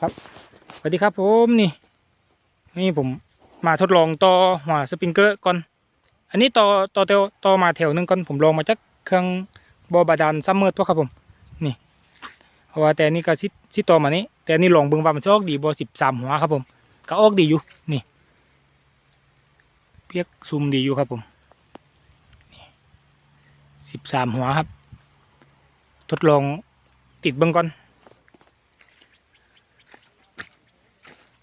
ครับสวัสดีครับผมนี่นี่ผมมาทดลองต่อหัวสปริงเกอร์ก่อน อันนี้ต่อต่อเตวต่อมาแถวหนึ่งก่อนผมลองมาจากเครื่องบอบาดาลซัมเมอร์ตัวครับผม นี่เพราะว่าแต่นี่ก็ชิดชิดต่อมานี้ แต่นี่ลองเบิ่งว่ามันจะออกดีบอสิบสามหัวครับผมก็ออกดีอยู่นี่เพียกซูมดีอยู่ครับผมสิบสามหัวครับ ทดลองติดเบิ่งก่อน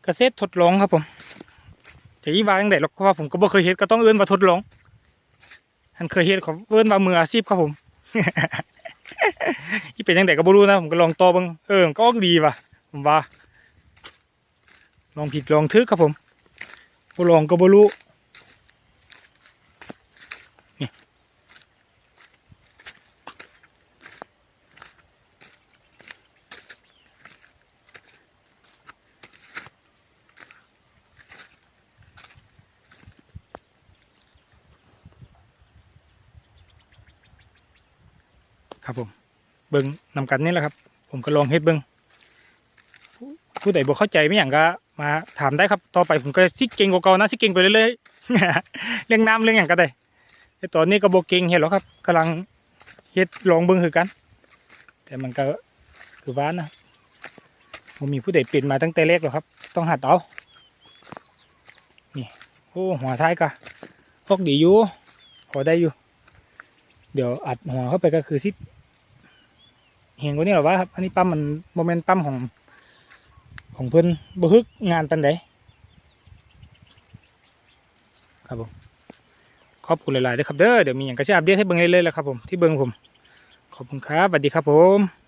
เกษตรทดลองครับผมจะยี่ว่าจังแต่หรอกเพราะผมก็บ่เคยเฮ็ดก็ต้องเอื้อนมาทดลองอันเคยเฮ็ดเขาเอื้อนมามืออาชีพครับผมที่เป็นจังไดก็บ่รู้นะผมก็ลองต่อบังเออก็ออกดีว่ะผมว่าลองผิดลองทึกครับผมบ่ลองก็บ่รู้ ครับผม เบิ่งนำกันนี่แหละครับ ผมก็ลองเฮ็ดเบิ่งผู้ใดบ่เข้าใจไม่อย่างก็มาถามได้ครับ ต่อไปผมก็สิกเก่งกว่าเก่านะสิกเก่งไปเรื่อยๆเรื่องน้ำเรื่องอย่างก็ได้แต่ตอนนี้ก็บ่เก่งเฮ็ดหรอครับกำลังเฮ็ดลองเบิ่งคือกัน แต่มันก็คือว่านะบ่มีผู้ใดเป็นมาตั้งแต่แรกหรอกครับ ต้องหัดเอานี่โอ้หัวท้ายก็พกดีอยู่พอได้อยู่ เดี๋ยวอัดหัวเข้าไปก็คือสิ เห็นกว่านี้หรอวะครับ อันนี้ปั๊มมันโมเมนต์ปั๊มของ ของเพื่อนบุฮึกงานปันไดครับผมขอบคุณหลายๆด้วยครับเด้อเดี๋ยวมีอย่างกระอัปเดตให้เบิ้งเรื่อยๆแหล้วครับผมที่เบิ้งผม ขอบคุณครับสวัสดีครับผม